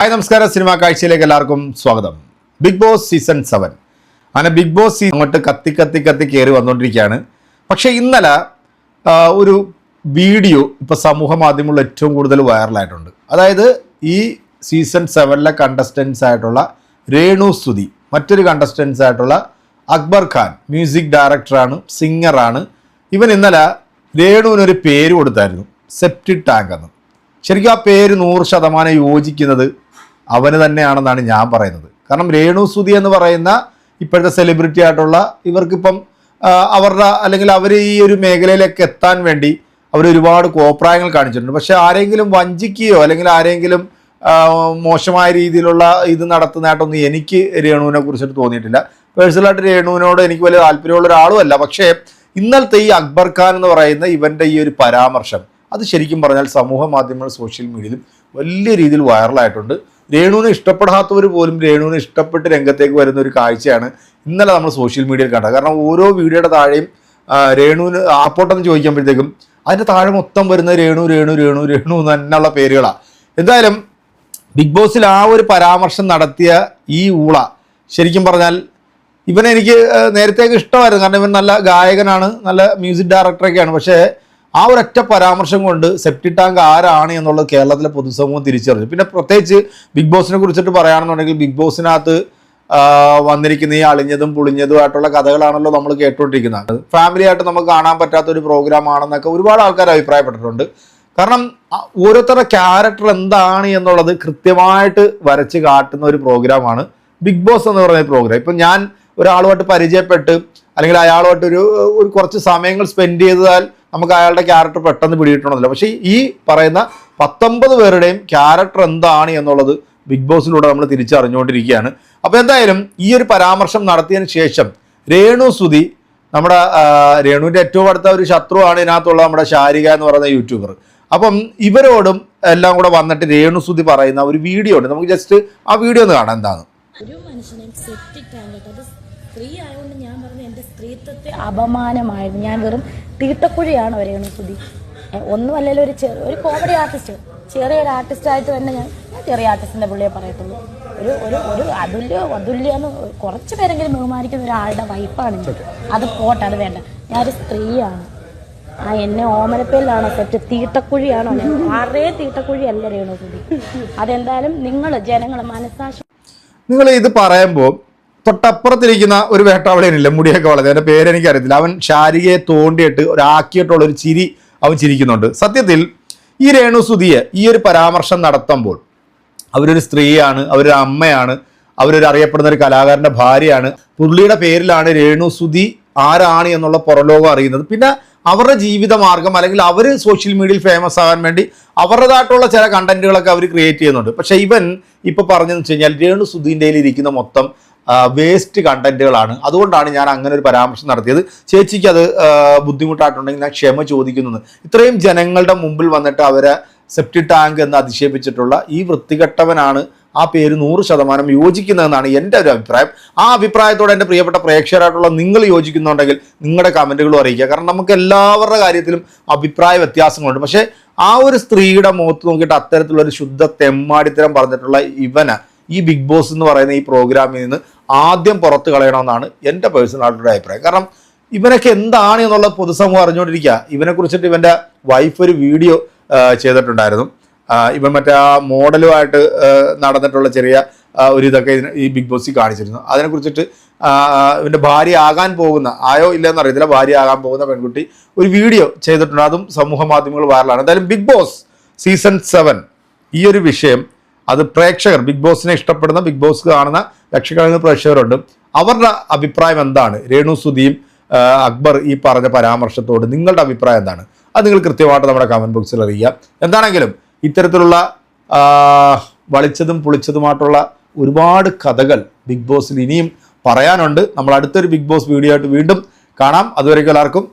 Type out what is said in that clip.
Hi നമസ്കാരം. Cinema കാഴ്ചയിലേക്ക് എല്ലാവർക്കും സ്വാഗതം. Bigg Boss season seven. അങ്ങനെ ബിഗ് ബോസ് അങ്ങോട്ട് കത്തി കത്തി കത്തി കയറി വന്നുകൊണ്ടിരിക്കുകയാണ് പക്ഷേ ഇന്നലെ ഒരു വീഡിയോ ഇപ്പോൾ സമൂഹ മാധ്യമങ്ങളിൽ ഏറ്റവും കൂടുതൽ വൈറലായിട്ടുണ്ട്. അതായത് ഈ സീസൺ സെവനിലെ കണ്ടസ്റ്റൻസ് ആയിട്ടുള്ള രേണു സ്തുതി മറ്റൊരു കണ്ടസ്റ്റൻസ് ആയിട്ടുള്ള അക്ബർ ഖാൻ മ്യൂസിക് ഡയറക്ടറാണ് സിംഗറാണ് ഇവൻ ഇന്നലെ രേണുവിനൊരു പേര് കൊടുത്തായിരുന്നു. സെപ്റ്റി ടാങ്ക് എന്ന്. ശരിക്കും ആ പേര് നൂറ് ശതമാനം യോജിക്കുന്നത് അവന് തന്നെയാണെന്നാണ് ഞാൻ പറയുന്നത്. കാരണം രേണു സുതി എന്ന് പറയുന്ന ഇപ്പോഴത്തെ സെലിബ്രിറ്റി ആയിട്ടുള്ള ഇവർക്കിപ്പം അവരുടെ അല്ലെങ്കിൽ അവർ ഈ ഒരു മേഖലയിലേക്ക് എത്താൻ വേണ്ടി അവർ ഒരുപാട് കോപ്രായങ്ങൾ കാണിച്ചിട്ടുണ്ട്. പക്ഷേ ആരെങ്കിലും വഞ്ചിക്കുകയോ അല്ലെങ്കിൽ ആരെങ്കിലും മോശമായ രീതിയിലുള്ള ഇത് നടത്തുന്നതായിട്ടൊന്നും എനിക്ക് രേണുവിനെ കുറിച്ചിട്ട് തോന്നിയിട്ടില്ല. പേഴ്സണലായിട്ട് രേണുവിനോട് എനിക്ക് വലിയ താല്പര്യമുള്ള ഒരാളുമല്ല പക്ഷേ ഇന്നലത്തെ ഈ അക്ബർ ഖാൻ എന്ന് പറയുന്ന ഇവന്റെ ഈ ഒരു പരാമർശം അത് ശരിക്കും പറഞ്ഞാൽ സമൂഹ മാധ്യമങ്ങൾ സോഷ്യൽ മീഡിയയിലും വലിയ രീതിയിൽ വൈറലായിട്ടുണ്ട് രേണുവിനെ ഇഷ്ടപ്പെടാത്തവർ പോലും രേണുവിനെ ഇഷ്ടപ്പെട്ട് രംഗത്തേക്ക് വരുന്ന ഒരു കാഴ്ചയാണ് ഇന്നലെ നമ്മൾ സോഷ്യൽ മീഡിയയിൽ കണ്ടത്. കാരണം ഓരോ വീഡിയോയുടെ താഴെയും രേണുവിന് ആപ്പോട്ടെന്ന് ചോദിക്കുമ്പോഴത്തേക്കും അതിന്റെ താഴെ മൊത്തം വരുന്ന രേണു രേണു രേണു രേണു എന്നുള്ള പേരുകളാണ് എന്തായാലും ബിഗ് ബോസിൽ ആ ഒരു പരാമർശം നടത്തിയ ഈ ഊള ശരിക്കും പറഞ്ഞാൽ ഇവനെ എനിക്ക് ഏഹ്, നേരത്തേക്ക് ഇഷ്ടമായിരുന്നു. കാരണം ഇവൻ നല്ല ഗായകനാണ് നല്ല മ്യൂസിക് ഡയറക്ടറൊക്കെയാണ്. പക്ഷേ ആ ഒരൊറ്റ പരാമർശം കൊണ്ട് സെപ്റ്റി ടാങ്ക് ആരാണ് എന്നുള്ളത് കേരളത്തിലെ പൊതുസമൂഹം തിരിച്ചറിഞ്ഞു. പിന്നെ പ്രത്യേകിച്ച് ബിഗ് ബോസിനെ കുറിച്ചിട്ട് പറയുകയാണെന്നുണ്ടെങ്കിൽ ബിഗ് ബോസിനകത്ത് വന്നിരിക്കുന്ന ഈ അളിഞ്ഞതും പുളിഞ്ഞതുമായിട്ടുള്ള കഥകളാണല്ലോ നമ്മൾ കേട്ടുകൊണ്ടിരിക്കുന്നത് ഫാമിലി ആയിട്ട് നമുക്ക് കാണാൻ പറ്റാത്ത ഒരു പ്രോഗ്രാം ആണെന്നൊക്കെ ഒരുപാട് ആൾക്കാർ അഭിപ്രായപ്പെട്ടിട്ടുണ്ട്. കാരണം ഓരോരുത്തരുടെ ക്യാരക്ടർ എന്താണ് എന്നുള്ളത് കൃത്യമായിട്ട് വരച്ച് കാട്ടുന്ന ഒരു പ്രോഗ്രാമാണ് ബിഗ് ബോസ് എന്ന് പറയുന്ന പ്രോഗ്രാം ഇപ്പം ഞാൻ ഒരാളുമായിട്ട് പരിചയപ്പെട്ട് അല്ലെങ്കിൽ അയാളുമായിട്ട് ഒരു ഒരു കുറച്ച് സമയങ്ങൾ സ്പെൻഡ് ചെയ്താൽ നമുക്ക് അയാളുടെ ക്യാരക്ടർ പെട്ടെന്ന് പിടിയിട്ടണമെന്നില്ല പക്ഷേ ഈ പറയുന്ന പത്തൊമ്പത് പേരുടെയും ക്യാരക്ടർ എന്താണ് എന്നുള്ളത് ബിഗ് ബോസിലൂടെ നമ്മൾ തിരിച്ചറിഞ്ഞുകൊണ്ടിരിക്കുകയാണ്. അപ്പോൾ എന്തായാലും ഈ ഒരു പരാമർശം നടത്തിയതിന് ശേഷം രേണു സുതി നമ്മുടെ രേണുവിന്റെ ഏറ്റവും അടുത്ത ഒരു ശത്രുവാണ് ഇതിനകത്തുള്ള നമ്മുടെ ശാരിക എന്ന് പറയുന്ന യൂട്യൂബർ അപ്പം ഇവരോടും എല്ലാം കൂടെ വന്നിട്ട് രേണു സുതി പറയുന്ന ഒരു വീഡിയോ ഉണ്ട്. നമുക്ക് ജസ്റ്റ് ആ വീഡിയോ ഒന്ന് കാണാം. എന്താണ്? ഒരു മനുഷ്യനെ അത് സ്ത്രീ ആയതുകൊണ്ട് ഞാൻ പറഞ്ഞു എന്റെ സ്ത്രീത്വത്തെ അപമാനമായിരുന്നു. ഞാൻ വെറും തീട്ടക്കുഴിയാണ് വരെയാണ് സ്തുതി ഒന്നുമല്ലല്ലോ ഒരു ചെറിയ ഒരു കോമഡി ആർട്ടിസ്റ്റ് ചെറിയൊരു ആർട്ടിസ്റ്റായിട്ട് തന്നെ ഞാൻ ഞാൻ ചെറിയ ആർട്ടിസ്റ്റിന്റെ പുള്ളിയെ പറയത്തുള്ളൂ. ഒരു ഒരു ഒരു അതുല്യ അതുല്യ എന്ന് കുറച്ച് പേരെങ്കിലും ബഹുമാനിക്കുന്ന ഒരാളുടെ വൈഫാണ് അത് പോട്ടെ അത് വേണ്ട. ഞാനൊരു സ്ത്രീയാണ്. ആ എന്നെ ഓമനപ്പേലാണ് സെറ്റ് തീട്ടക്കുഴിയാണോ ആറേ തീട്ടക്കുഴി അല്ല രേണു സുധി. അതെന്തായാലും നിങ്ങൾ ജനങ്ങൾ മനസ്സാശ നിങ്ങൾ ഇത് പറയുമ്പോൾ തൊട്ടപ്പുറത്തിരിക്കുന്ന ഒരു വേട്ടാവളിയനില്ലേ മുടിയൊക്കെ വളരെ എന്റെ പേരെനിക്ക് അറിയത്തില്ല അവൻ ശാരികയെ തോണ്ടിയിട്ട് ഒരാക്കിയിട്ടുള്ള ഒരു ചിരി അവൻ ചിരിക്കുന്നുണ്ട്. സത്യത്തിൽ ഈ രേണുസുതിയെ ഈ ഒരു പരാമർശം നടത്തുമ്പോൾ അവരൊരു സ്ത്രീയാണ് അവരൊരു അമ്മയാണ് അവരൊരു അറിയപ്പെടുന്ന ഒരു കലാകാരന്റെ ഭാര്യയാണ്. പുള്ളിയുടെ പേരിലാണ് രേണുസുതി ആരാണ് എന്നുള്ള പുറലോകം അറിയുന്നത്. പിന്നെ അവരുടെ ജീവിത മാർഗം അല്ലെങ്കിൽ അവർ സോഷ്യൽ മീഡിയയിൽ ഫേമസ് ആകാൻ വേണ്ടി അവരുടേതായിട്ടുള്ള ചില കണ്ടന്റുകളൊക്കെ അവർ ക്രിയേറ്റ് ചെയ്യുന്നുണ്ട്. പക്ഷേ ഇവൻ ഇപ്പോൾ പറഞ്ഞതെന്ന് വെച്ച് കഴിഞ്ഞാൽ രേണുസുധീന്റെ ഇരിക്കുന്ന മൊത്തം വേസ്റ്റ് കണ്ടന്റുകളാണ് അതുകൊണ്ടാണ് ഞാൻ അങ്ങനെ ഒരു പരാമർശം നടത്തിയത്. ചേച്ചിക്ക് അത് ബുദ്ധിമുട്ടായിട്ടുണ്ടെങ്കിൽ ഞാൻ ക്ഷമ ചോദിക്കുന്നത് ഇത്രയും ജനങ്ങളുടെ മുമ്പിൽ വന്നിട്ട് അവരെ സെപ്റ്റി ടാങ്ക് എന്ന് അധിക്ഷേപിച്ചിട്ടുള്ള ഈ വൃത്തികെട്ടവനാണ് ആ പേര് നൂറ് ശതമാനം യോജിക്കുന്നതെന്നാണ് എന്റെ ഒരു അഭിപ്രായം. ആ അഭിപ്രായത്തോടെ എന്റെ പ്രിയപ്പെട്ട പ്രേക്ഷകരായിട്ടുള്ള നിങ്ങൾ യോജിക്കുന്നുണ്ടെങ്കിൽ നിങ്ങളുടെ കമന്റുകളും അറിയിക്കുക. കാരണം നമുക്ക് എല്ലാവരുടെ കാര്യത്തിലും അഭിപ്രായ വ്യത്യാസങ്ങളുണ്ട്. പക്ഷേ ആ ഒരു സ്ത്രീയുടെ മുഖത്ത് നോക്കിയിട്ട് അത്തരത്തിലുള്ള ഒരു ശുദ്ധ തെമ്മാടിത്തരം പറഞ്ഞിട്ടുള്ള ഇവന് ഈ ബിഗ് ബോസ് എന്ന് പറയുന്ന ഈ പ്രോഗ്രാമിൽ നിന്ന് ആദ്യം പുറത്ത് കളയണമെന്നാണ് എന്റെ പേഴ്സണലായിട്ടുള്ള അഭിപ്രായം. കാരണം ഇവനൊക്കെ എന്താണ് എന്നുള്ള പൊതുസമൂഹം അറിഞ്ഞുകൊണ്ടിരിക്കുക. ഇവനെ കുറിച്ചിട്ട് ഇവന്റെ വൈഫ് ഒരു വീഡിയോ ചെയ്തിട്ടുണ്ടായിരുന്നു. ഇവൻ മറ്റേ ആ മോഡലുമായിട്ട് നടന്നിട്ടുള്ള ചെറിയ ഒരു ഇതൊക്കെ ഈ ബിഗ് ബോസിൽ കാണിച്ചിരുന്നു. അതിനെക്കുറിച്ചിട്ട് ഇവന്റെ ഭാര്യ ആകാൻ പോകുന്ന ആയോ ഇല്ലെന്ന് അറിയത്തില്ല ഭാര്യ ആകാൻ പോകുന്ന പെൺകുട്ടി ഒരു വീഡിയോ ചെയ്തിട്ടുണ്ട്. അതും സമൂഹ മാധ്യമങ്ങൾ വൈറലാണ് എന്തായാലും ബിഗ് ബോസ് സീസൺ സെവൻ ഈ ഒരു വിഷയം അത് പ്രേക്ഷകർ ബിഗ് ബോസിനെ ഇഷ്ടപ്പെടുന്ന ബിഗ് ബോസ് കാണുന്ന ലക്ഷക്കണക്കിന് പ്രേക്ഷകരുണ്ട്. അവരുടെ അഭിപ്രായം എന്താണ്? രേണു സുധിയും അക്ബർ ഈ പറഞ്ഞ പരാമർശത്തോട് നിങ്ങളുടെ അഭിപ്രായം എന്താണ്? അത് നിങ്ങൾ കൃത്യമായിട്ട് നമ്മുടെ കമന്റ് ബോക്സിൽ അറിയിക്കുക എന്താണെങ്കിലും ഇത്തരത്തിലുള്ള വളിച്ചതും പുളിച്ചതുമായിട്ടുള്ള ഒരുപാട് കഥകൾ ബിഗ് ബോസിൽ ഇനിയും പറയാനുണ്ട്. നമ്മൾ അടുത്തൊരു ബിഗ് ബോസ് വീഡിയോ ആയിട്ട് വീണ്ടും കാണാം. അതുവരെയ്ക്കും എല്ലാവർക്കും